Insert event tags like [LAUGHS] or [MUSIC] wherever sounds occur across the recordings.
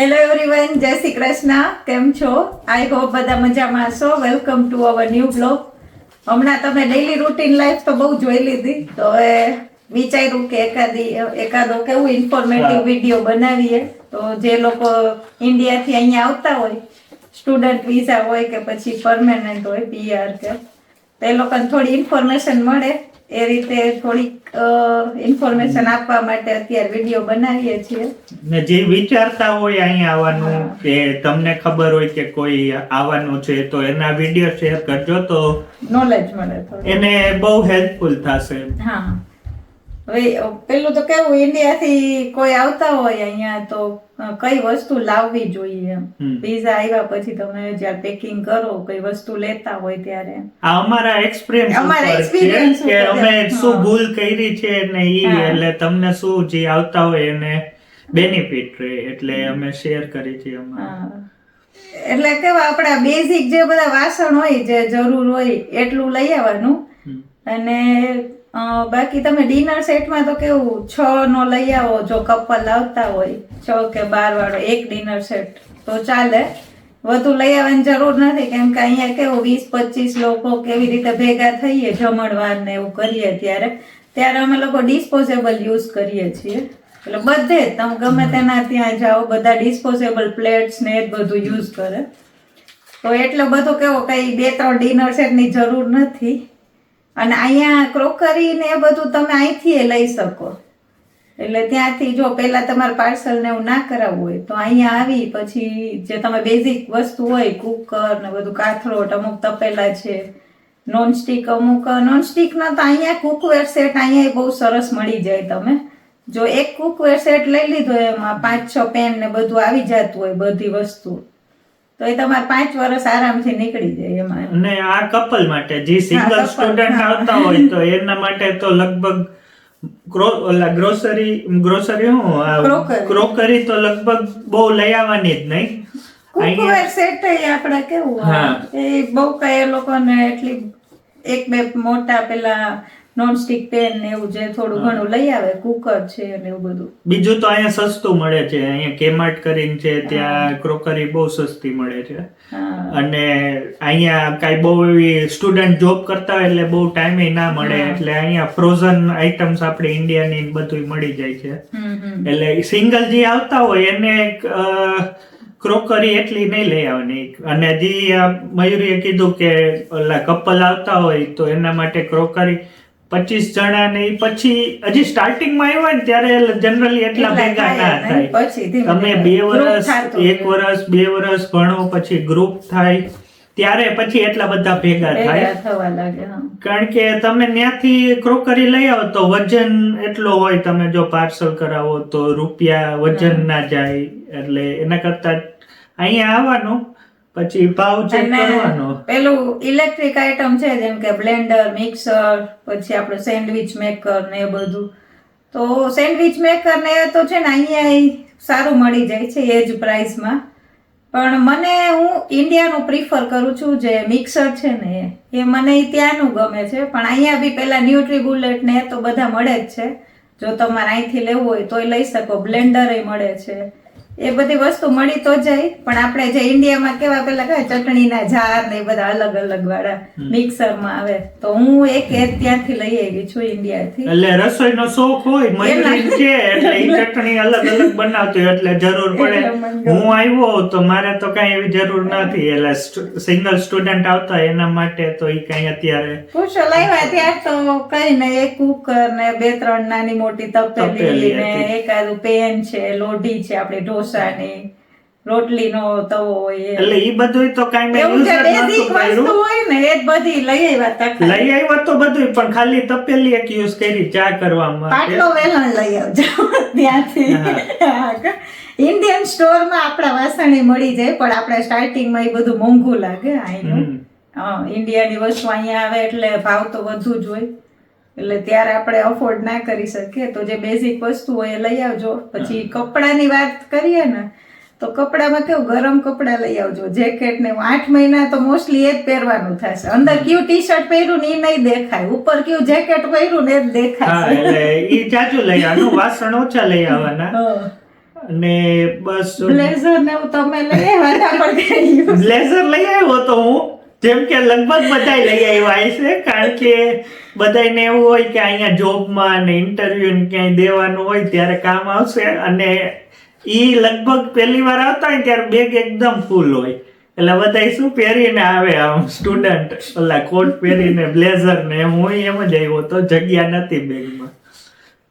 Hello everyone જય શ્રી કૃષ્ણ. કેમ છો? આઈ હોપ બધા મજામાં છો welcome to our new blog હમણાં તમે ડેઈલી રૂટીન લાઈફ તો બહુ જોઈ લીધી. તો હવે વિચાર્યું કે એકાદી એકાદો કેવું ઇન્ફોર્મેટિવ વીડિયો બનાવીએ. તો જે લોકો ઇન્ડિયાથી અહીંયા આવતા હોય સ્ટુડન્ટ વિઝા હોય કે પછી પરમેનન્ટ હોય પીઆર કે તો એ લોકોને થોડી ઇન્ફોર્મેશન મળે. એ રીતે થોડીક ઇન્ફોર્મેશન આપવા માટે અત્યારે વીડિયો બનાવીએ છીએ. ને જે વિચારતા હોય અહીંયા આવવાનું કે તમને ખબર હોય કે કોઈ આવવાનું છે તો એના વીડિયો શેર કરજો તો નોલેજ મળે એને બહુ હેલ્પફુલ થશે. હા. હવે પેલું તો કેવું ઇન્ડિયાથી કોઈ આવતા હોય અહીંયા તો કઈ વસ્તુ લાવવી જોઈએ એમ. હમ. આવ્યા પછી તમે જ્યારે પેકિંગ કરો કઈ વસ્તુ લેતા હોય ત્યારે. આ અમારા એક્સપિરિયન્સ અમારા એક્સપિરિયન્સ કે અમે શું ભૂલ કરી છે ને ઈ એટલે તમને શું જે આવતા હોય એને બેનિફિટ રહે એટલે અમે શેર કરી છે અમારા. એટલે કેવા આપણા બેઝિક જે બધા વાસણ હોય જે જરૂર હોય એટલું લઈ આવવાનું. અને બાકી તમે ડિનર સેટમાં તો કેવું, છ, નો લઈ આવો, જો કપલ આવતા હોય, છ કે બાર વાળો એક ડિનર સેટ, તો ચાલે. વધુ લઈ આવવાની જરૂર નથી, કેમ કે અહીંયા કેવું, વીસ, પચીસ લોકો કેવી રીતે ભેગા થઈએ, જમણવાર ને એવું કરીએ ત્યારે. ત્યારે અમે લોકો ડિસ્પોઝેબલ યુઝ કરીએ છીએ. એટલે બધે તમે ગમે તેના ત્યાં જાઓ, બધા ડિસ્પોઝેબલ પ્લેટ્સ ને એ બધું યુઝ કરે. તો એટલો બધો કેવો, કઈ બે, ત્રણ ડિનર સેટની જરૂર નથી. અને અહીંયા ક્રોકરી ને એ બધું તમે અહીંથી લઈ શકો. એટલે ત્યાંથી જો પહેલાં તમારે પાર્સલ ને એવું ના કરાવવું હોય, તો અહીંયા આવી, પછી જે તમે બેઝિક વસ્તુ હોય કુકર ને બધું, કાથરોટ અમુક તપેલા છે નોનસ્ટિક અમુક નોનસ્ટિકના તો અહીંયા કુકવેર સેટ અહીંયા બહુ સરસ મળી જાય તમે. જો એક કુકવેર સેટ લઈ લીધો, એમાં પાંચ છ પેન ને બધું આવી જતું હોય બધી વસ્તુ. તો એ તમારે પાંચ વર્ષ આરામથી નીકળી જાય એમાં અને આ કપલ માટે જે સિંગલ સ્ટુડન્ટ આવતા હોય તો એના માટે તો લગભગ ગ્રોસરી ગ્રોસરી હું. ક્રોકરી તો લગભગ બહુ લઈ આવવાની જ નહીં. કુકવેર સેટ આપણે કેવું હા. એ બહુ કઈ એ લોકોને એટલી એક બે મોટા પેલા નોનસ્ટિક પેન ને એવું જે થોડું ઘણું લઈ આવે કુકર છે ને એવું બધું. બીજું તો અહીંયા સસ્તું મળે છે. અહીંયા કેમાર્ટ કરીને છે ત્યાં ક્રોકરી બહુ સસ્તી મળે છે. અને અહીંયા કાંઈ બહુ એવી સ્ટુડન્ટ જોબ કરતા હોય એટલે બહુ ટાઈમે ના મળે. એટલે અહીંયા ફ્રોઝન આઇટમ્સ આપણે ઇન્ડિયાની બધું મળી જાય છે. એટલે સિંગલ જે આવતા હોય એને ક્રોકરી એટલી નહીં લઈ આવવાની. અને જે મયુરીએ કીધું કે ઓલા કપલ આવતા હોય તો એના માટે ક્રોકરી પચીસ જણા ને પછી હજી સ્ટાર્ટિંગમાં આવ્યા ને ત્યારે જનરલી એટલા ભેગા ના થાય. તમે બે વર્ષ એક વર્ષ બે વર્ષ ભણો પછી ગ્રુપ થાય. ત્યારે પછી એટલા બધા ભેગા થાય. કારણ કે તમે ત્યાંથી ક્રોકરી લઈ આવો તો વજન એટલો હોય તમે જો પાર્સલ કરાવો તો રૂપિયા વજન ના જાય. એટલે એના કરતા અહીંયા આવવાનું. પછી ભાવ ચેક કરવાનો. પેલું ઇલેક્ટ્રિક આઇટમ છે જેમ કે બ્લેન્ડર મિક્સર પછી આપણે સેન્ડવિચ મેકર ને એ બધું. તો સેન્ડવિચ મેકર ને તો છે ને અહીંયા સારું મળી જાય છે એ જ પ્રાઇસમાં પણ મને હું ઇન્ડિયાનું પ્રિફર કરું છું જે મિક્સર છે ને એ એ મને ત્યાંનું ગમે છે. પણ અહીંયા બી પેલા ન્યુટ્રી બુલેટ ને એ તો બધા મળે જ છે. જો તમારે અહીંથી લેવું હોય તોય લઈ શકો બ્લેન્ડર મળે છે. એ બધી વસ્તુ મળી તો જાય પણ આપણે જે ઇન્ડિયામાં કેવા પેલા કહે ચટણીના જાર ને એ બધા અલગ અલગ વાળા મિક્સરમાં આવે. તો હું એક એ ત્યાંથી લઈ આવી છું ઇન્ડિયાથી એટલે રસોઈનો શોખ હોય મયુરી છે એટલે એ ચટણી અલગ અલગ બનાવતી એટલે જરૂર પડે. હું આવ્યો તો મારે તો કઈ એવી જરૂર નથી. એટલે સિંગલ સ્ટુડન્ટ આવતા એના માટે તો એ કઈ અત્યારે પૂછો લાવ્યા ત્યાં તો કઈ ને એક કુકર ને બે ત્રણ નાની મોટી તપેલી ને. એકાદું પેન છે લોઢી છે આપણી ઢોસાની રોટલીનો તવો હોય એટલે ઈ બધું તો કઈ મેં બેઝિક વસ્તુ હોય ને એ બધી લઈ આવ્યા તક લઈ આવ્યા તો બધું પણ ખાલી તપેલી એક યુઝ કરી ચા કરવા માટે. પાટલો વેલણ લઈ આવજો ત્યાંથી. ઇન્ડિયન સ્ટોરમાં આપણા વાસણી મળી જાય પણ આપણે સ્ટાર્ટિંગમાં એ બધું મોંઘું લાગે અહીંનું ઇન્ડિયાની વસ્તુ અહીંયા આવે એટલે ભાવ તો વધુ જ હોય. એટલે ત્યારે આપણે અફોર્ડ ના કરી શકીએ. તો જે બેઝિક વસ્તુ હોય એ લઈ આવજો. પછી કપડાની વાત કરીએ ને તો કપડામાં કેવું ગરમ કપડાં લઈ આવજો. જેકેટ ને આઠ મહિના તો મોસ્ટલી એ જ પહેરવાનું થશે. અંદર ક્યુ ટી શર્ટ પહેર્યું ને એ નહીં દેખાય. ઉપર ક્યુ જેકેટ પહેર્યું ને એ જ દેખાય. એટલે એ જાજુ લઈ આવવાનું વાસણ ઓછા લઈ આવવાના. અને બસ બ્લેઝર ને તમે લઈ આવ્યા બ્લેઝર લઈ આવ્યો તો હું. જેમ કે લગભગ બધા લઈ આવ્યા છે કારણ કે બધાને એવું હોય કે અહીંયા જોબમાં ને ઇન્ટરવ્યુ ને ક્યાંય દેવાનું હોય ત્યારે કામ આવશે અને એ લગભગ પહેલી વાર આવતા હોય ત્યારે બેગ એકદમ ફૂલ હોય. એટલે બધા શું પહેરીને આવે આમ સ્ટુડન્ટ ઓલા કોટ પહેરીને બ્લેઝર ને એમ હું એમ જ આવ્યો તો જગ્યા નથી બેગમાં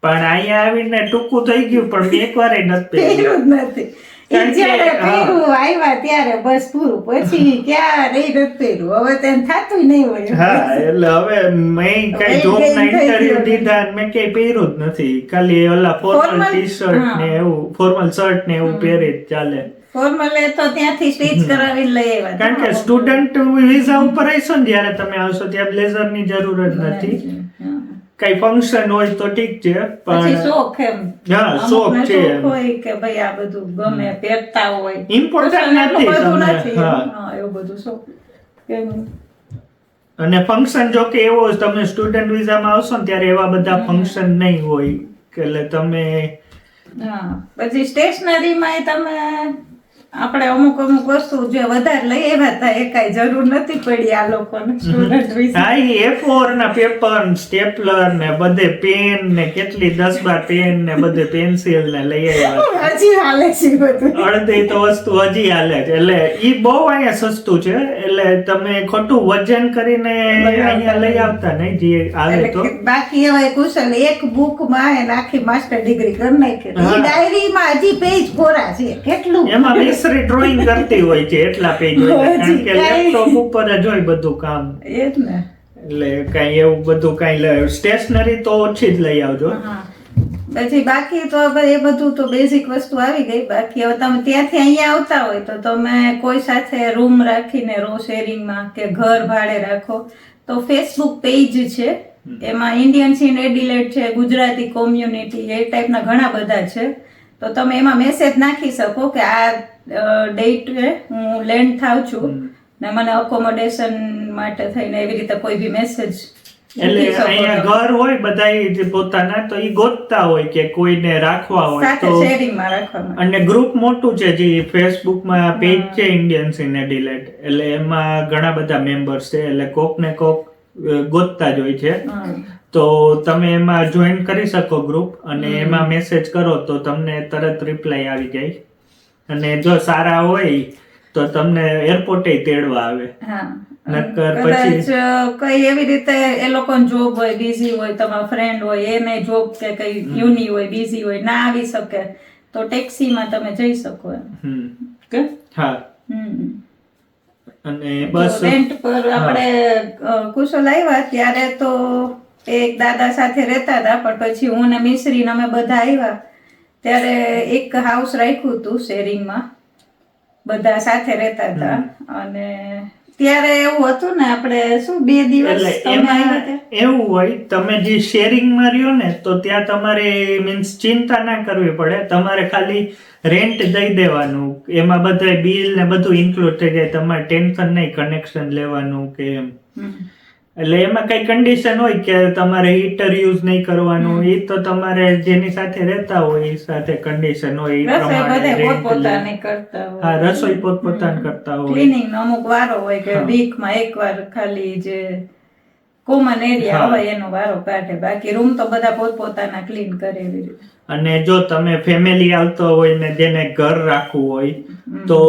પણ અહીંયા આવીને ટૂંકું થઈ ગયું, પણ મેં એકવાર નથી પહેર્યું જ નથી. જ્યારે હા. આવ્યા ત્યારે બસ પૂરું પછી ક્યારે નથી હવે તેમ થતું નહીં હોય હા એટલે હવે મેં કઈ જોબ ના ઇન્ટરવ્યુ દીધા મેં કઈ પહેર્યું જ નથી. ખાલી ઓલા ફોર્મલ? ટી શર્ટ ને એવું ફોર્મલ શર્ટ ને એવું પહેરી જ ચાલે. ફોર્મલ તો ત્યાંથી સ્ટીચ કરાવી લઈ આવ્યા કારણ કે સ્ટુડન્ટ વિઝા ઉપર. રહીશો ને જ્યારે તમે આવશો ત્યાં બ્લેઝરની જરૂર જ નથી. કઈ ફંક્શન હોય તો ઠીક છે પણ શોખ એમ. હા, શોખ છે હોય કે ભાઈ આ બધું ગમે પહેરતા હોય. ઇમ્પોર્ટન્ટ નથી તમને, હા. હા, એવું બધું શોખ. અને ફંક્શન જો કે એવો તમે સ્ટુડન્ટ વિઝામાં આવશો ને ત્યારે એવા બધા ફંક્શન નહીં હોય. કે એટલે તમે હા. પછી સ્ટેશનરીમાં તમે આપણે અમુક અમુક વસ્તુ જે વધારે લઈ આવ્યા હતા એ કાંઈ જરૂર નથી પડી આ લોકોને સ્ટુડન્ટ વિશે. હા એ ફોર ના પેપર સ્ટેપલર ને બધે પેન ને કેટલી દસ બાર પેન ને બધે પેન્સિલ ને લઈ આવ્યા હજી હાલે છે બધું. અડધી તો વસ્તુ હજી હાલે છે. એટલે ઈ બહુ અહીંયા સસ્તું છે. એટલે તમે ખોટું વજન કરીને અહીંયા લઈ આવતા નહીં જે આવે તો. બાકી હવે કુશલ એક બુકમાં એને આખી માસ્ટર ડિગ્રી કરી નાખી. ડાયરી માં હજી પેજ કોરા છે. કેટલું એમાં મિશ્રી ડ્રોઈંગ કરતી હોય છે એટલા પેજ હોય કારણ કે લેપટોપ ઉપર જ હોય બધું કામ. એ જ ને. એટલે કઈ એવું બધું કઈ સ્ટેશનરી તો ઓછી જ લઈ આવજો. પછી બાકી તો એ બધું તો બેઝિક વસ્તુ આવી ગઈ. બાકી હવે તમે ત્યાંથી અહીંયા આવતા હોય તો તમે કોઈ સાથે રૂમ રાખીને રો શેરિંગમાં કે ઘર ભાડે રાખો તો ફેસબુક પેજ છે. એમાં ઇન્ડિયન સીન એડિલેટ છે ગુજરાતી કોમ્યુનિટી એ ટાઈપના ઘણા બધા છે. તો તમે એમાં મેસેજ નાખી શકો કે આ ડેટ હું લેન્ડ થાવ છું. ને મને અકોમોડેશન માટે થઈને એવી રીતે કોઈ બી મેસેજ એટલે અહીંયા ઘર હોય બધા પોતાના તો એ ગોતતા હોય કે કોઈને રાખવા હોય તો અને ગ્રુપ મોટું છે જે ફેસબુકમાં પેજ છે ઇન્ડિયન ઇન એડિલેટ એટલે એમાં ઘણા બધા મેમ્બર્સ છે એટલે કોક ને કોક ગોતતા જ હોય છે. તો તમે એમાં જોઈન કરી શકો ગ્રુપ અને એમાં મેસેજ કરો તો તમને તરત રિપ્લાય આવી જાય. અને જો સારા હોય તો તમને એરપોર્ટે તેડવા આવે. નકર પછી કઈ એવી રીતે એ લોકોને જોબ હોય બિઝી હોય તમારા ફ્રેન્ડ હોય એને જોબ કે કઈ યુની હોય બિઝી હોય ના આવી શકે તો ટેક્સીમાં તમે જઈ શકો એમ. હમ. કે? હા. અને બસ રેન્ટ પર આપણે કુશલ આવ્યા ત્યારે તો એક દાદા સાથે રહેતા હતા પણ પછી હું ને મિશ્રી ને અમે બધા આવ્યા. ત્યારે એક હાઉસ રાખ્યું હતું શેરિંગમાં બધા સાથે રહેતા હતા. અને ત્યારે એવું હતું ને આપણે શું બે દિવસ એવું હોય તમે જે શેરિંગમાં રહ્યો ને તો ત્યાં તમારે મીન્સ ચિંતા ના કરવી પડે. તમારે ખાલી રેન્ટ દઈ દેવાનું એમાં બધા બિલ ને બધું ઇન્ક્લુડ થઈ જાય. તમારે ટેન્શન નહીં કનેક્શન લેવાનું કે એમ. એટલે એમાં કઈ કન્ડિશન હોય કે તમારે હીટર યુઝ નહીં કરવાનું એ તો તમારે જેની સાથે રહેતા હોય એ સાથે કન્ડિશન હોય એ પ્રમાણે હા રસોઈ પોતપોતાને કરતા હોય. ક્લિનિંગ અમુક વારો હોય કે. વીકમાં એકવાર ખાલી જે કોમન એરિયા હોય એનો વારો કાઢે. બાકી રૂમ તો બધા પોતપોતાના ક્લીન કરે એવી રીતે. અને જો તમે ફેમિલી આવતો હોય ને જેને ઘર રાખવું હોય તો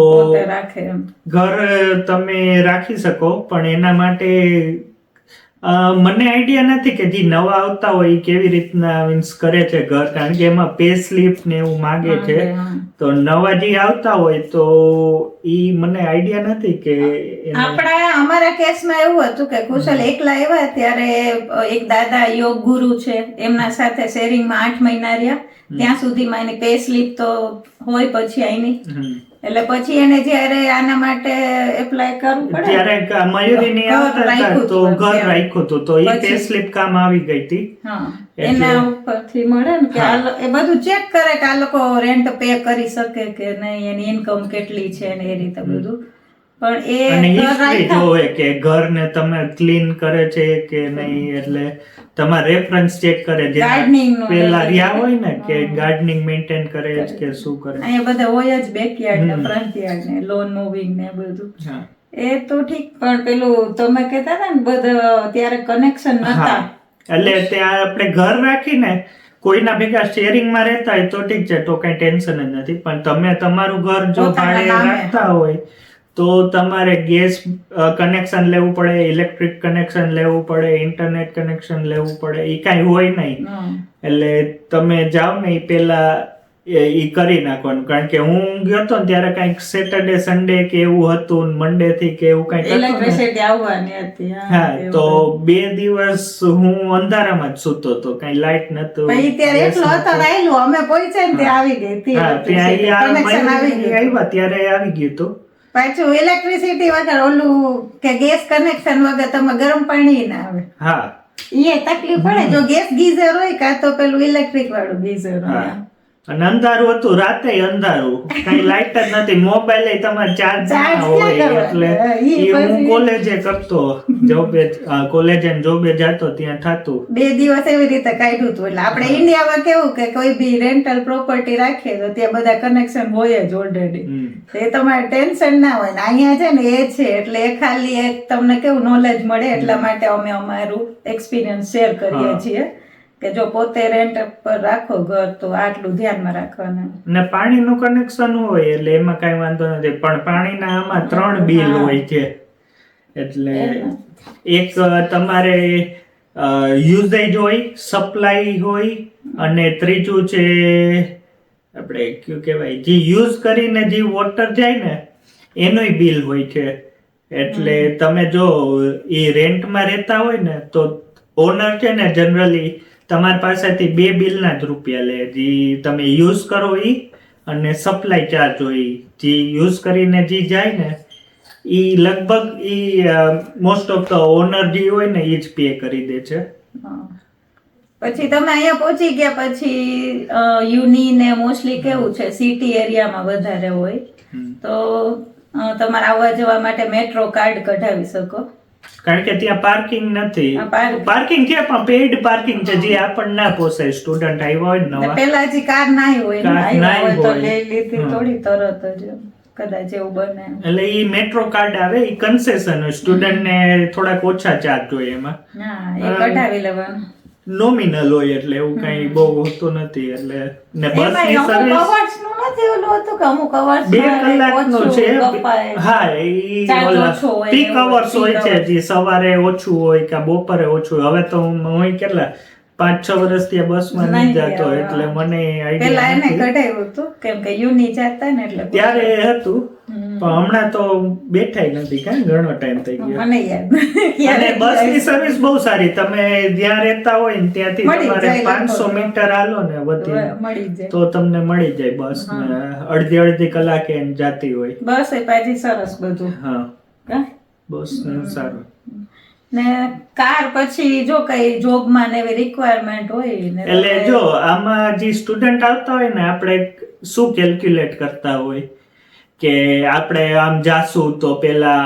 ઘર તમે રાખી શકો પણ એના માટે મને આઈડિયા નથી કે જે નવા આવતા હોય એ કેવી રીતના મીન્સ કરે છે ઘર કારણ કે એમાં પે સ્લીપ ને એવું માગે છે. તો નવા જે આવતા હોય તો ઈ મને આઈડિયા નથી કે આપણા અમારા કેસમાં એવું હતું કે કુશલ એકલા આવ્યા ત્યારે એક દાદા યોગ ગુરુ છે એમના સાથે શેરિંગમાં આઠ મહિના રહ્યા. ત્યાં સુધીમાં એની પે સ્લીપ તો હોય પછી આઈની. એટલે પછી એને જ્યારે આના માટે એપ્લાય કરવું પડે ત્યારે મયુરી ની આવતા તો ઘર રાખ્યું હતું. તો એ પે સ્લીપ કામ આવી ગઈ હતી. એના ઉપરથી મળે ને કે આ એ બધું ચેક કરે કે આ લોકો રેન્ટ પે કરી શકે કે નહીં એની ઇન્કમ કેટલી છે ને એ રીતે બધું. પણ એ જોવે કે ઘરને તમે ક્લીન કરે છે કે નહીં એટલે તમારે રેફરન્સ ચેક કરે જે પેલા રહ્યા હોય ને કે ગાર્ડનિંગ મેન્ટેન કરે છે કે શું કરે અહીંયા બધા હોય જ બેકયાર્ડ ને ફ્રન્ટ યાર્ડ ને લોન મૂવિંગ ને બધું. એ તો ઠીક પણ પેલું તમે કહેતા હતા ને બધા ત્યારે કનેક્શન નતા. એટલે ત્યાં આપણે ઘર રાખીને કોઈના ભેગા શેરિંગમાં રહેતા હોય તો ઠીક છે તો કઈ ટેન્શન જ નથી. પણ તમે તમારું ઘર જો ભાડે રાખતા હોય તો તમારે ગેસ કનેક્શન લેવું પડે ઇલેક્ટ્રિક કનેક્શન લેવું પડે ઇન્ટરનેટ કનેક્શન લેવું પડે એ કાંઈ હોય નહીં. એટલે તમે જાઓ ને એ પેલા એ કરી નાખવાનું. કારણ કે હું ગયો તો ને ત્યારે કાંઈક સેટરડે સન્ડે કે એવું હતું મંડે થી કે એવું કાંઈક આવવાની હતી હા, તો બે દિવસ હું અંધારામાં જ સૂતો હતો. કઈ લાઈટ નતું ત્યારે એટલો હતો રહેલું અમે પહોંચ્યા ને ત્યાં આવી ગઈ હતી હા ત્યાં આવ્યા ત્યારે આવી ગયું હતું. પાછું ઇલેક્ટ્રિસિટી વગર ઓલું કે ગેસ કનેક્શન વગર તમે ગરમ પાણી ના આવે. હા. એ તકલીફ પડે જો ગેસ ગીઝર હોય કાં તો પેલું ઇલેક્ટ્રિક વાળું ગીઝર હોય. અને અંધારું હતું રાતે અંધારું. કઈ લાઈટ જ નથી મોબાઈલ તમારે ચાર્જ હોય એટલે ઈ હું કોલેજે કરતો જોબે કોલેજ ને જોબે જતો ત્યાં થતું. બે દિવસ એવી રીતે કાઢ્યું હતું એટલે આપણે ઇન્ડિયામાં કેવું કે કોઈ બી રેન્ટલ પ્રોપર્ટી રાખીએ તો ત્યાં બધા કનેક્શન હોય જ ઓલરેડી એ તમારે ટેન્શન ના હોય ને અહીંયા છે ને એ છે એટલે એ ખાલી એક તમને કેવું નોલેજ મળે એટલા માટે અમે અમારું એક્સપિરિયન્સ શેર કરીએ છીએ. કે જો પોતે રેન્ટ પર રાખો ઘર તો આટલું ધ્યાનમાં રાખવાનું. ને પાણીનું કનેક્શન હોય એટલે એમાં કઈ વાંધો નથી પણ પાણીના આમાં ત્રણ બિલ હોય છે. એટલે એક તમારે યુઝેજ હોય સપ્લાય હોય અને ત્રીજું છે આપણે કયું કહેવાય જે યુઝ કરીને જે વોટર જાય ને એનોય બિલ હોય છે. એટલે તમે જો એ રેન્ટમાં રહેતા હોય ને તો ઓનર છે ને જનરલી તમારી પાસેથી બે બિલના જ રૂપિયા લે જે તમે યુઝ કરો એ અને સપ્લાય ચાર્જ હોય જે યુઝ કરીને જે જાય ને એ લગભગ એ મોસ્ટ ઓફ ધ ઓનર જે હોય ને એ જ પે કરી દે છે. પછી તમે અહીંયા પહોંચી ગયા પછી યુની ને મોસ્ટલી કેવું છે સિટી એરિયામાં વધારે હોય. તો તમારે આવવા જવા માટે મેટ્રો કાર્ડ કઢાવી શકો. કારણ કે ત્યાં પાર્કિંગ નથી. પાર્કિંગ છે પણ પેઇડ પાર્કિંગ છે જે આપણને ના પોસાય. સ્ટુડન્ટ આવ્યા હોય નવા. પેલા જે કાર ના હોય કાર હોય તો. લઈ લીધી થોડી તરત જ કદાચ એવું બને. એટલે એ મેટ્રો કાર્ડ આવે એ કન્સેશન હોય. સ્ટુડન્ટ ને થોડાક ઓછા ચાર્જ હોય એમાં. હા એ કઢાવી લેવાનું. નોમિનલ હોય એટલે એવું કઈ બહુ હોતું નથી એટલે ને બસની સર્વિસ નથી ઓલું હતું કે અમુક hours બે માં છે. હા એ Charge ઓછો હોય પીક અવર્સ હોય છે જે સવારે ઓછું હોય કે બપોરે ઓછું હોય. હવે તો હું કેટલા? પાંચ છ વર્ષથી થી બસમાં નહીં નહીં જતો એટલે. મને પેલા આઈડિયા એને નથી. કઢાવ્યું હતું કેમ કે યુની જતા ને એટલે ત્યારે હતું. પણ હમણાં તો બેઠાય નથી કાંઈ ઘણો ટાઈમ થઈ ગયો. મને યાદ અને બસની સર્વિસ બહુ સારી. તમે જ્યાં રહેતા હોય ને ત્યાંથી તમારે પાંચસો. મીટર હાલો ને વધી. તો તમને મળી જાય બસ ને અડધી અડધી કલાકે એમ જાતી હોય. બસ એ પાછી સરસ બધું. હા. બસ ને સારું. ને કાર પછી જો કઈ જોબમાં ને એવી રિક્વાયરમેન્ટ હોય ને એટલે જો આમાં જે સ્ટુડન્ટ આવતા હોય ને આપણે શું કેલ્ક્યુલેટ કરતા હોય? કે આપણે આમ જાશું તો પેલા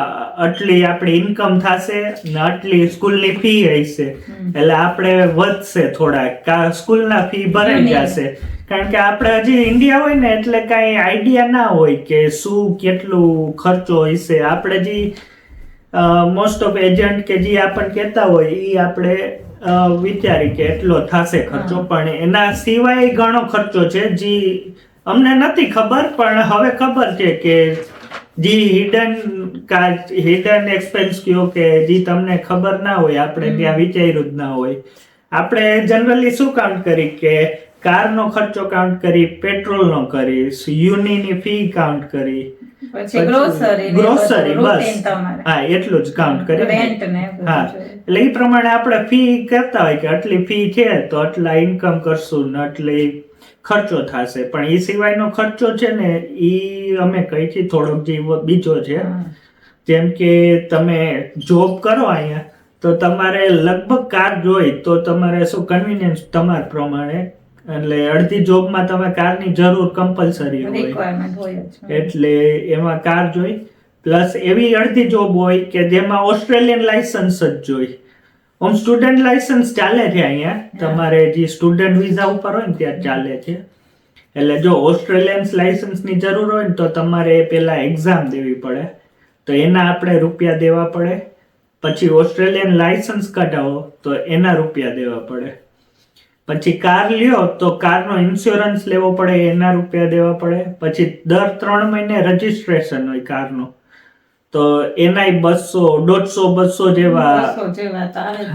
આટલી આપણી ઇન્કમ થશે ને આટલી સ્કૂલની ફી રહેશે. એટલે આપણે વધશે થોડાક. સ્કૂલના ફી ભરાઈ. જશે. કારણ કે આપણે હજી ઇન્ડિયા હોય ને એટલે કાંઈ આઈડિયા ના હોય કે શું કેટલું ખર્ચો હશે. આપણે જે મોસ્ટ ઓફ એજન્ટ કે જે આપણને કહેતા હોય એ આપણે વિચારી કે એટલો થશે ખર્ચો. પણ એના સિવાય ઘણો ખર્ચો છે. જે અમને નથી ખબર પણ હવે ખબર છે કે જે હિડન હિડન એક્સપેન્સ કયો કે જે તમને ખબર ના હોય આપણે ત્યાં વિચાર્યું જ ના હોય. આપણે જનરલી શું કાઉન્ટ કરી કે કારનો ખર્ચો કાઉન્ટ કરી પેટ્રોલનો કરી યુનિની ફી કાઉન્ટ કરી. પછી ગ્રોસરી બસ. હા એટલું જ કાઉન્ટ કરી. હા એટલે એ પ્રમાણે આપણે ફી કરતા હોય કે આટલી ફી છે તો આટલા ઇન્કમ કરશું ને આટલી ખર્ચો થશે. પણ એ સિવાયનો ખર્ચો છે ને એ અમે કહી છીએ થોડોક જે બીજો છે. જેમ કે તમે જોબ કરો અહીંયા તો તમારે લગભગ કાર જોઈ તો તમારે શું કન્વિનિયન્સ તમારા પ્રમાણે એટલે અડધી જોબમાં તમે કારની જરૂર કમ્પલસરી હોય. એટલે એમાં કાર જોઈ પ્લસ એવી અડધી જોબ હોય કે જેમાં ઓસ્ટ્રેલિયન લાયસન્સ જ જોઈ. ઓમ સ્ટુડન્ટ લાયસન્સ ચાલે છે અહીંયા. તમારે જે સ્ટુડન્ટ વિઝા ઉપર હોય ને ત્યાં ચાલે છે. એટલે જો ઓસ્ટ્રેલિયન્સ લાયસન્સની જરૂર હોય ને તો તમારે પહેલાં એક્ઝામ દેવી પડે. તો એના આપણે રૂપિયા દેવા પડે. પછી ઓસ્ટ્રેલિયન લાયસન્સ કઢાવો તો એના રૂપિયા દેવા પડે. પછી કાર લ્યો તો કારનો ઇન્સ્યોરન્સ લેવો પડે, એના રૂપિયા દેવા પડે. પછી દર ત્રણ મહિને રજિસ્ટ્રેશન હોય કારનું. તો એનાય બસો દોઢસો બસો જેવા.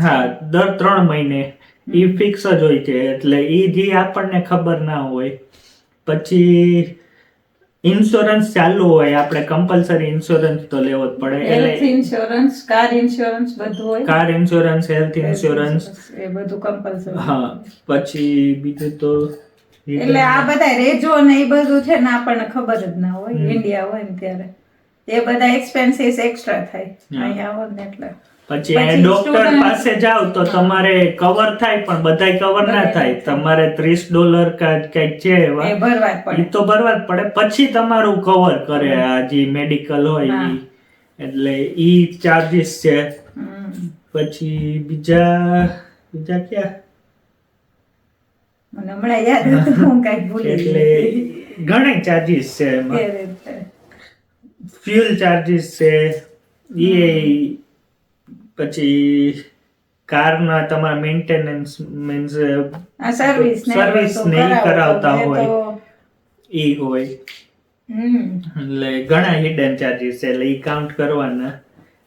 હા દર ત્રણ મહિને. ઈ ફિક્સ જ હોય છે. એટલે એ જે આપણને ખબર ના હોય પછી ઇન્સ્યોરન્સ ચાલુ હોય આપણે કમ્પલસરી ઇન્સ્યોરન્સ તો લેવો જ પડે. હેલ્થ ઇન્સ્યોરન્સ કાર ઇન્સ્યોરન્સ બધું હોય. કાર ઇન્સ્યોરન્સ હેલ્થ ઇન્સ્યોરન્સ એ બધું કમ્પલસરી હા પછી બીજું તો એટલે આ બધા રેજો ને એ બધું છે ને આપણને ખબર જ ના હોય. ઇન્ડિયા હોય ને ત્યારે. એ બધા એક્સપેન્સીસ એક્સ્ટ્રા થાય. અહીંયા આવો ને એટલે. પછી ડોક્ટર પાસે જાવ તો તમારે કવર થાય પણ બધાય કવર ના થાય. તમારે ત્રીસ ડોલર કંઈક છે એવા. એ તો ભરવા જ પડે. પછી તમારું કવર કરે આ જે મેડિકલ હોય એ એટલે ઈ ચાર્જીસ છે. પછી બીજા બીજા ક્યાં? મને હમણાં યાદ હતું હું કંઈક ભૂલી એટલે ઘણા ચાર્જીસ છે એમાં. ફ્યુલ ચાર્જીસ છે એ પછી કારના તમારા મેન્ટેનન્સ મીન્સ સર્વિસ ને સર્વિસ બધું ને ઈ કરાવો કરાવતા હોય એ હોય. એટલે ઘણા હિડન ચાર્જીસ છે એટલે એ કાઉન્ટ કરવાના.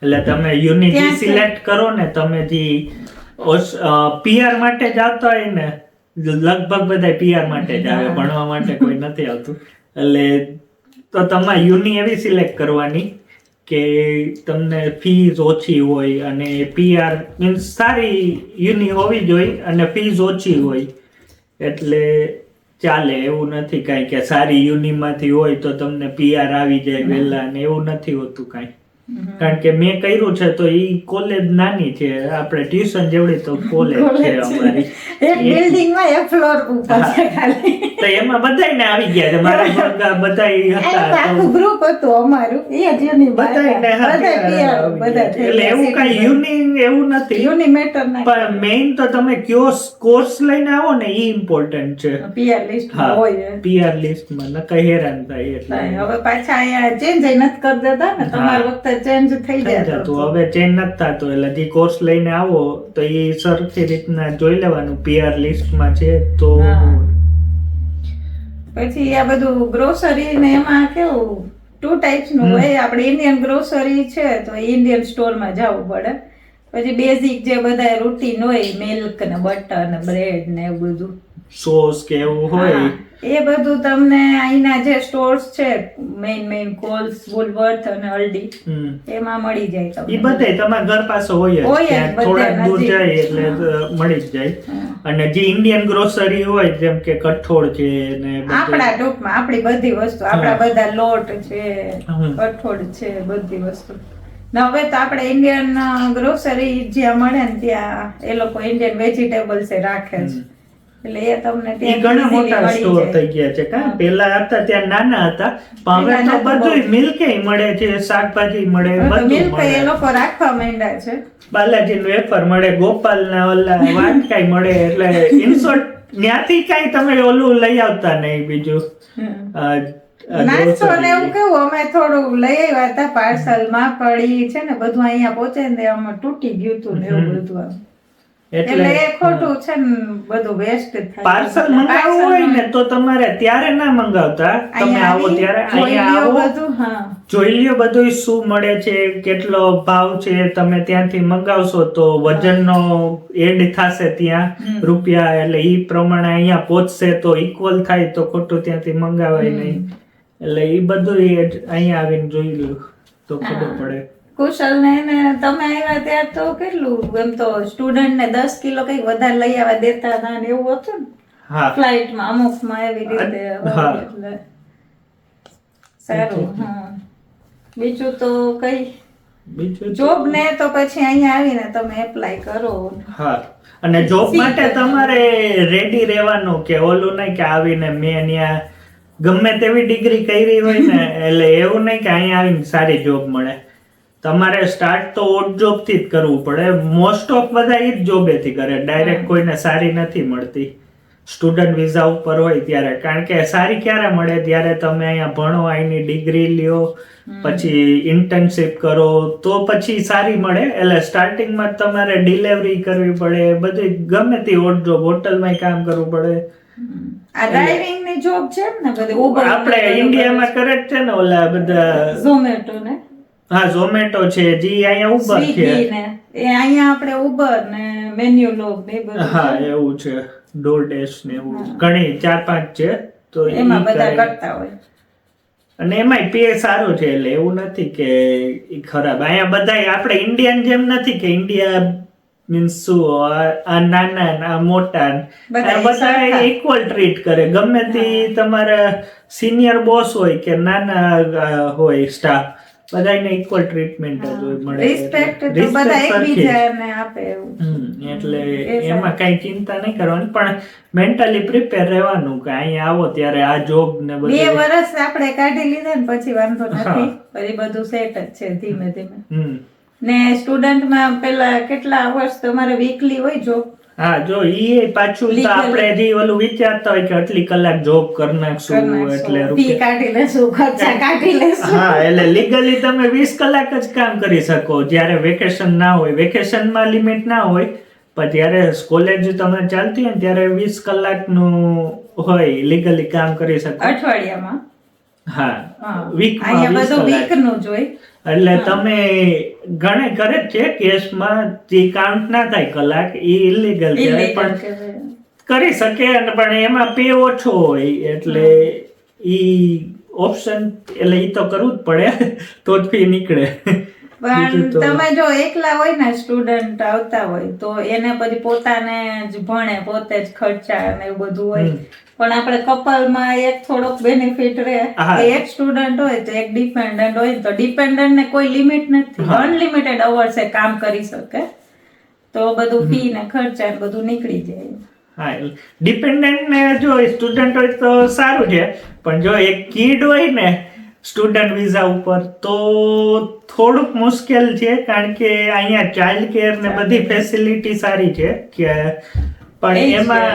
એટલે તમે યુનિટ સિલેક્ટ કરો ને તમે જે પીઆર માટે જ આવતા હોય ને લગભગ બધા પીઆર માટે જ આવે ભણવા માટે કોઈ નથી આવતું. એટલે તો તમારે યુની એવી સિલેક્ટ કરવાની કે તમને ફીઝ ઓછી હોય અને પીઆર મીન્સ સારી યુની હોવી જોઈએ અને ફીઝ ઓછી હોય એટલે ચાલે એવું નથી કાંઈ કે સારી યુનિમાંથી હોય તો તમને પીઆર આવી જાય વહેલા ને એવું નથી હોતું કાંઈ. કારણ કે મેં કર્યું છે તો ઈ કોલેજ નાની છે. આપણે ટ્યુશન જેવડી તો કોલેજ છે અમારી. [LAUGHS] એક બિલ્ડિંગમાં એક ફ્લોર ઉપર છે ખાલી. તો એમાં બધાયને આવી ગયા છે. મારા [LAUGHS] ભણતા બધાય હતા આખું ગ્રુપ હતું અમારું. એ જ યુની બધાયને હા, બધા. એટલે એવું કઈ યુનિક એવું નથી. યુનિ મેટર ના. પણ મેઈન તો તમે કયો કોર્સ લઈને આવો ને ઈ ઇમ્પોર્ટન્ટ છે. પીઆર લિસ્ટ હોય પીઆર લિસ્ટમાં કઈ હેરાન થાય એટલે. હવે પાછા અહીંયા ચેન્જ નથી કરી દેતા ને. તમારા વખતે ચેન્જ થઈ જાય. જતું. હવે ચેન્જ નથી થતો. એટલે જે કોર્સ લઈને આવો તો એ સરખી રીતના જોઈ લેવાનું પીઆર લિસ્ટમાં છે તો પછી આ બધું ગ્રોસરી ને એમાં કેવું ટુ ટાઈપ્સનું હમ. હોય. આપણે ઇન્ડિયન ગ્રોસરી છે તો ઇન્ડિયન સ્ટોરમાં જવું પડે. પછી બેઝિક જે બધા રૂટીન હોય મિલ્ક ને બટર ને બ્રેડ ને એવું બધું. સોસ કે એવું હોય. એ બધું તમને અહીંના જે સ્ટોર્સ છે મેઇન મેઇન કોલ્સ વુલવર્થ અને અલ્ડી. એમાં મળી જાય તમને. એ બધે તમારા ઘર પાસે હોય હોય થોડાક દૂર જાય એટલે મળી જ જાય. અને જે ઇન્ડિયન ગ્રોસરી હોય જેમ કે કઠોળ છે ને આપણા ટૂંકમાં આપણી બધી વસ્તુ આપણા બધા લોટ છે કઠોળ છે બધી વસ્તુ. ને હવે તો આપણે ઇન્ડિયન ગ્રોસરી જ્યાં મળે ને ત્યાં એ લોકો ઇન્ડિયન વેજીટેબલ્સ રાખે છે. એટલે એ તમને ત્યાં ઘણા મોટા સ્ટોર થઈ ગયા છે કા? પેલા હતા ત્યાં નાના હતા. હવે તો બધું મિલ્કે મળે છે શાકભાજી મળે બધું એ લોકો રાખવા માંડ્યા છે. બાલાજી વેફર મળે ગોપાલ ના ઓલા વાટકાઈ મળે એટલે ઇન્સોર્ટ ત્યાંથી કઈ તમે ઓલું લઈ આવતા નહીં બીજું. નાસ્તો ને એવું કેવું અમે થોડું લઈ આવ્યા હતા પાર્સલમાં પડી છે ને બધું અહીંયા પહોંચે ને અમે તૂટી ગયું હતું ને એવું બધું. એટલે એ ખોટું છે ને બધું વેસ્ટ થાય પાર્સલ મંગાવવું હોય ને તો તમારે ત્યારે ના મંગાવતા. તમે આવો ત્યારે અહીંયા આવો. બધું હા. જોઈ લ્યો બધું શું મળે છે કેટલો ભાવ છે તમે ત્યાંથી મંગાવશો તો વજનનો એડ થશે ત્યાં. રૂપિયા એટલે ઈ પ્રમાણે અહીંયા પહોંચશે તો ઇક્વલ થાય તો ખોટું ત્યાંથી મંગાવાય નહીં. એટલે એ બધું અહીંયા આવીને જોઈ લો તો ખબર પડે. કુશલ ને એને તમે આવ્યા ત્યાં તો કેટલું? એમ તો સ્ટુડન્ટ ને દસ કિલો કંઈક વધારે લઈ આવવા દેતા હતા ને એવું હતું ને? ફ્લાઇટમાં અમુકમાં એવી રીતે એટલે સારું હા. બીજું તો કઈ? બીજું જોબ ને તો પછી અહીંયા આવીને તમે એપ્લાય કરો. હા. અને જોબ માટે તમારે રેડી રહેવાનું કે ઓલું નહીં કે આવીને મેં અહીંયા ગમે તેવી ડિગ્રી કરી હોય ને [LAUGHS] એટલે એવું નહીં કે અહીંયા આવીને સારી જોબ મળે. તમારે સ્ટાર્ટ તો ઓટ જોબથી જ કરવું પડે. મોસ્ટ ઓફ બધા એ જ જોબેથી કરે. ડાયરેક્ટ કોઈને સારી નથી મળતી. સ્ટુડન્ટ વિઝા ઉપર હોય ત્યારે. કારણ કે સારી ક્યારે મળે? ત્યારે તમે અહીંયા ભણો અહીંની ડિગ્રી લ્યો પછી ઇન્ટર્નશિપ કરો તો પછી સારી મળે. એટલે સ્ટાર્ટિંગમાં તમારે ડિલિવરી કરવી પડે. બધી ગમે તે ઓટ જોબ હોટલમાં કામ કરવું પડે. આ ડ્રાઇવિંગની જોબ છે ને? બધી આપણે ઇન્ડિયામાં કરે છે ને ઓલા બધા ઝોમેટો ને? હા ઝોમેટો છે જી અહીંયા ઉબર છે. એ અહીંયા આપણે ઉબર ને મેન્યુ લોગ ને બધું હા એવું છે. ડોરડેશ ને એવું ઘણી ચાર પાંચ છે તો એમાં બધા કરતા હોય. અને એમાંય પે સારો છે એટલે એવું નથી કે ઈ ખરાબ. અહીંયા બધા આપણે ઇન્ડિયન જેમ નથી કે ઇન્ડિયા મીન્સ શું આ નાના આ મોટા. બધા. ઇક્વલ ટ્રીટ કરે. ગમે તે તમારા સિનિયર બોસ હોય કે નાના હોય સ્ટાફ બધાને ઇક્વલ ટ્રીટમેન્ટ જ મળે. રિસ્પેક્ટ તો બધા. એકબીજાને આપે એવું. એટલે એમાં કઈ ચિંતા નહીં કરવાની પણ મેન્ટલી પ્રિપેર રહેવાનું કે અહીંયા આવો ત્યારે આ જોબ ને બે વર્ષ આપણે કાઢી લીધા ને પછી વાંધો નથી. પછી બધું સેટ જ છે ધીમે ધીમે. ને સ્ટુડન્ટમાં પેલા કેટલા વર્ષ તમારે વીકલી હોય જોબ હા જો ઈ પાછું તો આપણે જે ઓલું વિચારતા હોય કે આટલી કલાક જોબ કરી નાખશું એટલે રૂપિયા કાઢી લેશું ખર્ચા કાઢી લેશું. હા એટલે લીગલી તમે વીસ કલાક જ કામ કરી શકો. જ્યારે વેકેશન ના હોય વેકેશનમાં લિમિટ ના હોય પણ જ્યારે કોલેજ તમે ચાલતી હોય ને ત્યારે વીસ કલાકનું હોય લીગલી કામ કરી શકો. અઠવાડિયામાં? હા. અહીંયા વીસ બધું વીકનું જ હોય. એટલે તમે ઘણે કરે છે કેસમાં જે કાઉન્ટ ના થાય કલાક એ ઇલીગલ છે. પણ કરી શકે અને પણ એમાં પે ઓછો હોય એટલે એ ઓપ્શન એટલે એ તો કરવું જ પડે તો જ ફી નીકળે. પણ તમે જો એકલા હોય ને સ્ટુડન્ટ આવતા હોય તો એને પછી પોતાને જ ભણે પોતે જ ખર્ચા ને એવું બધું હોય. પણ આપણે કપલમાં એક થોડોક બેનિફિટ રહે. એક સ્ટુડન્ટ હોય તો એક ડિપેન્ડન્ટ હોય તો ડિપેન્ડન્ટ ને કોઈ લિમિટ નથી. અનલિમિટેડ અવર્સ એ કામ કરી શકે. તો બધું ફી ને ખર્ચા બધું નીકળી જાય. હા ડિપેન્ડન્ટ ને જો સ્ટુડન્ટ હોય તો સારું છે. પણ જો એક કીડ હોય ને સ્ટુડન્ટ વિઝા ઉપર તો થોડુંક મુશ્કેલ છે. કારણ કે અહીંયા ચાઇલ્ડ કેર ને બધી ફેસિલિટી સારી છે કે પણ એમાં?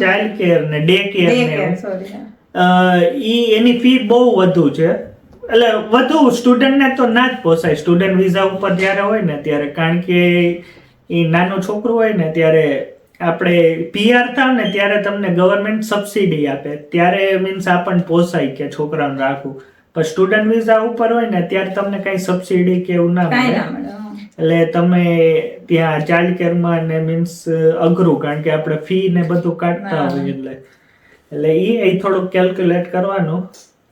ચાઇલ્ડ કેર ને? ડે કેર ને ઈ એની ફી બહુ વધુ છે. એટલે વધુ સ્ટુડન્ટને તો ના જ પોસાય. સ્ટુડન્ટ વિઝા ઉપર જ્યારે હોય ને ત્યારે કારણ કે એ નાનું છોકરું હોય ને ત્યારે આપણે પીઆર થાવ ને ત્યારે તમને ગવર્મેન્ટ સબસિડી આપે. ત્યારે મીન્સ આપણને પોસાય કે છોકરાને રાખવું. પણ સ્ટુડન્ટ વિઝા ઉપર હોય ને ત્યારે તમને કઈ સબસિડી કે એવું ના મળે. એટલે તમે ત્યાં ચાઇલ્ડ કેરમાં ને મીન્સ અઘરું કારણ કે આપણે ફી ને બધું કાઢતા હા. હોય એટલે. એટલે એ થોડુંક કેલ્ક્યુલેટ કરવાનું.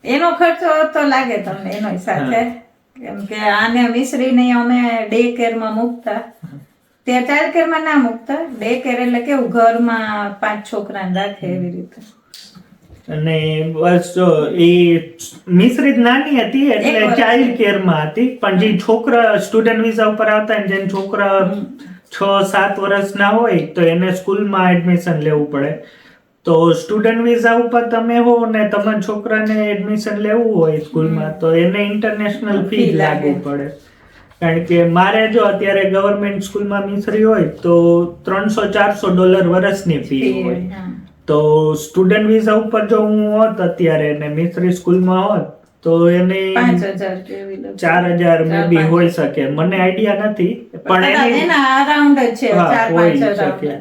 એનો ખર્ચો તો લાગે તમને એનો સાથે કેમ કે આને મિશ્રીને અમે ડે કેરમાં મૂકતા. ત્યાં ચાઇલ્ડ કેરમાં ના મૂકતા. ડે કેર એટલે કેવું? ઘરમાં પાંચ છોકરાને રાખે એવી રીતે. અને બસ જો એ મિશ્રિત નાની હતી એટલે. ચાઇલ્ડ કેરમાં હતી. પણ જે છોકરા સ્ટુડન્ટ વિઝા ઉપર આવતા ને જેને છોકરા છ સાત વર્ષના હોય તો એને સ્કૂલમાં એડમિશન લેવું પડે. તો સ્ટુડન્ટ વિઝા ઉપર તમે હો ને તમારા છોકરાને એડમિશન લેવું હોય સ્કૂલમાં તો એને ઇન્ટરનેશનલ ફી લાગવી પડે. કારણ કે મારે જો અત્યારે ગવર્મેન્ટ સ્કૂલમાં મિશ્રી હોય તો ત્રણસો ચારસો ડોલર વર્ષની ફી ફી હોય. તો સ્ટુડન્ટ વિઝા ઉપર જો હું હોત અત્યારે ને મિશ્રી સ્કૂલમાં હોત તો એને. ચાર હજાર મે બી પાંચ. હોઈ શકે મને આઈડિયા નથી પણ એના અરાઉન્ડ છે હોઈ શકે.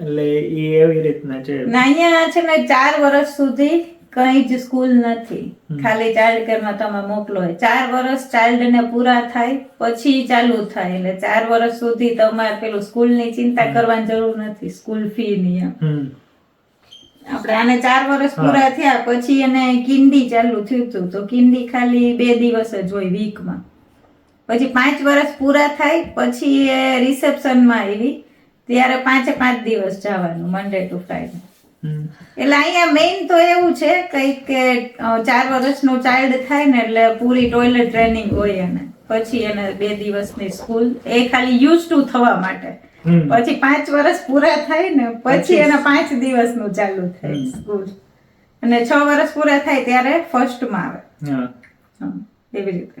એટલે એ એવી રીતના છે ને અહીંયા છે ને ચાર વર્ષ સુધી કઈ જ સ્કૂલ નથી. ખાલી ચાઇલ્ડ કેરમાં તમે મોકલો. ચાર વર્ષ ચાઇલ્ડ ને પૂરા થાય પછી ચાલુ થાય. એટલે ચાર વર્ષ સુધી તમારે પેલું સ્કૂલની ચિંતા કરવાની જરૂર નથી સ્કૂલ ફી ની આપણે આને ચાર વર્ષ. પૂરા થયા પછી એને કિંડી ચાલુ થયું હતું. તો કિંડી ખાલી બે દિવસ જ હોય વીકમાં પછી પાંચ વર્ષ પૂરા થાય પછી એ રિસેપ્શનમાં આવી. ત્યારે પાંચે પાંચ દિવસ જવાનું મંડે ટુ ફ્રાઈડે એટલે અહીંયા મેઇન તો એવું છે કંઈક કે ચાર વર્ષનો ચાઇલ્ડ થાય ને એટલે પૂરી ટોયલેટ ટ્રેનિંગ હોય એને. પછી એને બે દિવસની સ્કૂલ એ ખાલી યુઝ ટુ થવા માટે. પછી પાંચ વર્ષ પૂરા થાય ને પછી એને પાંચ દિવસનું ચાલુ થાય સ્કૂલ અને છ વર્ષ પૂરા થાય ત્યારે ફર્સ્ટમાં આવે. એવી રીતે.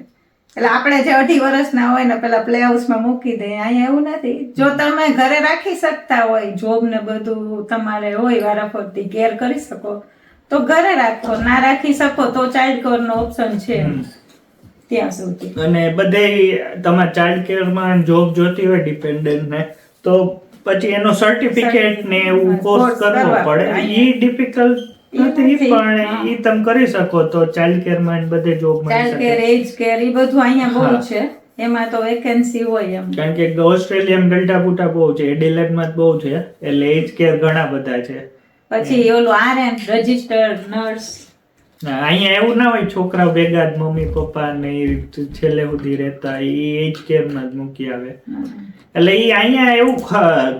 એટલે આપણે જે અઢી વર્ષના હોય ને પેલા પ્લે હાઉસમાં મૂકી દે અહીંયા એવું નથી. જો તમે ઘરે રાખી શકતા હોય જોબ ને બધું તમારે હોય વારાફરતી કેર કરી શકો. તો ઘરે રાખો ના રાખી શકો તો ચાઇલ્ડ કેર નો ઓપ્શન છે. ત્યાં સુધી. અને બધે તમારે ચાઇલ્ડ કેરમાં જોબ જોતી હોય ડિપેન્ડન્ટ ને તો પછી એનો સર્ટિફિકેટ ને એવું કોર્સ કરવો પડે. ઈ ડિફિકલ્ટ નથી પણ તમે કરી શકો તો ચાઇલ્ડ કેરમાં ને બધે જોબ મળી ચાઇલ્ડ કેર એજ કેર એ બધું અહીંયા બહુ છે. એમાં તો વેકેન્સી હોય એમ. કારણ કે ઓસ્ટ્રેલિયન ગલ્ટા બુટા બહુ છે એડિલેન્ડમાં બહુ છે એટલે એજ કેર ઘણા બધા છે. પછી ઓલું આરએન રજિસ્ટર્ડ નર્સ અહીંયા એવું ના હોય છોકરા ભેગા જ મમ્મી પપ્પા ને છેલ્લે સુધી રહેતા એ એજ કેરમાં જ મૂકી આવે. એટલે એ અહીંયા એવું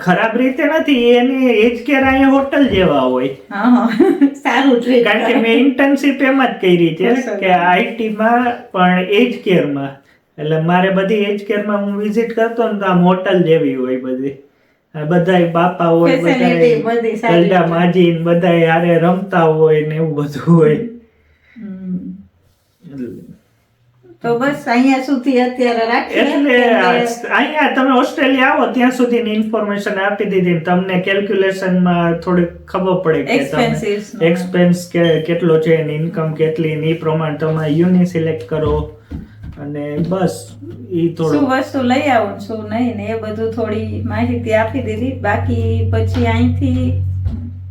ખરાબ રીતે નથી એની એજ કેર અહીંયા હોટલ જેવા હોય. સારું છે કારણ કે મેં ઇન્ટર્નશીપ એમ જ કરી છે કે આઈટીમાં પણ એજ કેરમાં. એટલે મારે બધી એજ કેરમાં હું વિઝિટ કરતો ને તો આમ હોટલ જેવી હોય બધી. બધા બધાય બાપા હોય બધા બધી હોય. માજી ને બધાય હારે રમતા હોય ને એવું બધું હોય. તો બસ અહીંયા સુધી અત્યારે રાખીએ એટલે અહીંયા તમે ઓસ્ટ્રેલિયા આવો ત્યાં સુધીની ઇન્ફોર્મેશન આપી દીધી તમને તમને કેલ્ક્યુલેશનમાં થોડી ખબર પડે કે નું. એક્સપેન્સ કે કેટલો છે ને ઇન્કમ કેટલી ને એ પ્રમાણે તમે યુનિ સિલેક્ટ કરો. અને બસ એ શું વસ્તુ લઈ આવું છું નહીં ને એ બધું થોડી માહિતી આપી દીધી. બાકી પછી અહીંથી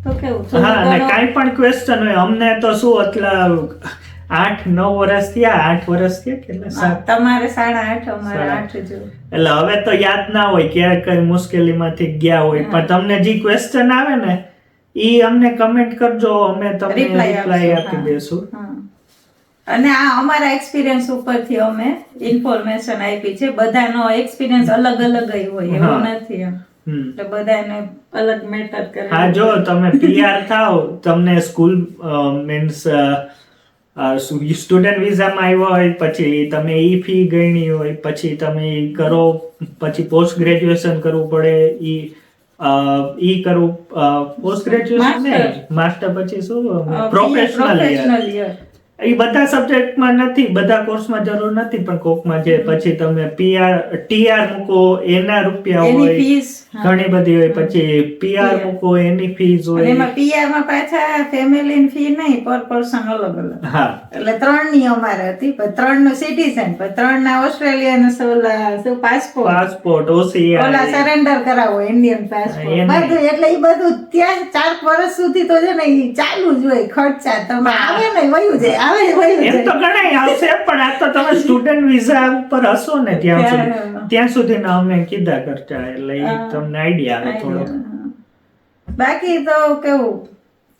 તો કેવું? હા અને કાંઈ પણ ક્વેશ્ચન હોય અમને તો શું એટલા આઠ નવ વર્ષ થયા. આઠ વર્ષ થયા કેટલા તમારે સાડા આઠ અમારે આઠ. જો એટલે હવે તો યાદ ના હોય ક્યારે કઈ મુશ્કેલીમાંથી ગયા હોય. પણ તમને જે ક્વેશ્ચન આવે ને એ અમને કમેન્ટ કરજો અમે તમને રિપ્લાય આપી. દેશું અને આ અમારા એક્સપિરિયન્સ ઉપરથી અમે ઇન્ફોર્મેશન આપી છે. બધાનો એક્સપિરિયન્સ અલગ અલગ હોય એવું નથી એમ. એટલે બધાને અલગ મેટર કરે. હા જો તમે પીઆર થાવ તમને સ્કૂલ મીન્સ સ્ટુડન્ટ વિઝામાં આવ્યા હોય પછી તમે ઈ ફી ગણી હોય પછી તમે કરો પછી પોસ્ટ ગ્રેજ્યુએશન કરવું પડે ઈ ઈ કરવું પોસ્ટ ગ્રેજ્યુએશન ને માસ્ટર પછી શું પ્રોફેશનલ. એ બધા સબ્જેક્ટમાં નથી બધા કોર્સમાં જરૂર નથી પણ કોકમાં છે પછી તમે પીઆર ટીઆર મૂકો એના રૂપિયા હોય ઘણી બધી હોય. પછી પીઆર મૂકો એની ફીસ હોય. એમાં પીઆરમાં પાછા ફેમિલી ફી નહીં પર પર્સન અલગ અલગ. હા. એટલે ત્રણની અમારે હતી પણ ત્રણનું સિટીઝન પણ ત્રણ ના ઓસ્ટ્રેલિયન સોલા શું પાસપોર્ટ પાસપોર્ટ ઓલા સરેન્ડર કરાવો ઇન્ડિયન પાસપોર્ટ બધું એટલે એ બધું ત્યાં ચાર વર્ષ સુધી તો છે ને એ ચાલુ જ હોય ખર્ચા. તમે આવે ને વયું જાય આવે વયું એમ તો જાય. ઘણા આવશે પણ આ તો તમે સ્ટુડન્ટ વિઝા ઉપર હશો ને ત્યાં સુધી. ત્યાં- સુધી ના અમે કીધા ખર્ચા એટલે હા. તમને આઈડિયા આવે થોડો બાકી તો કેવું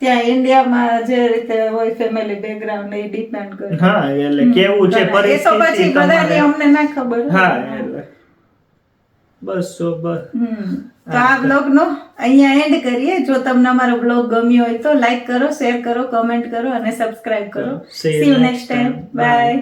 ત્યાં ઇન્ડિયામાં જે રીતે હોય ફેમિલી બેકગ્રાઉન્ડ એ ડિપેન્ડ કરે. હા એટલે કેવું છે પરિસ્થિતિ તો પછી બધાની અમને ના ખબર હા એટલે. બસ તો બસ. તો આ બ્લોગ નો અહીંયા એન્ડ કરીએ. જો તમને અમારો બ્લોગ ગમ્યો હોય તો લાઈક કરો શેર કરો કમેન્ટ કરો અને સબસ્ક્રાઇબ કરો. See you next time bye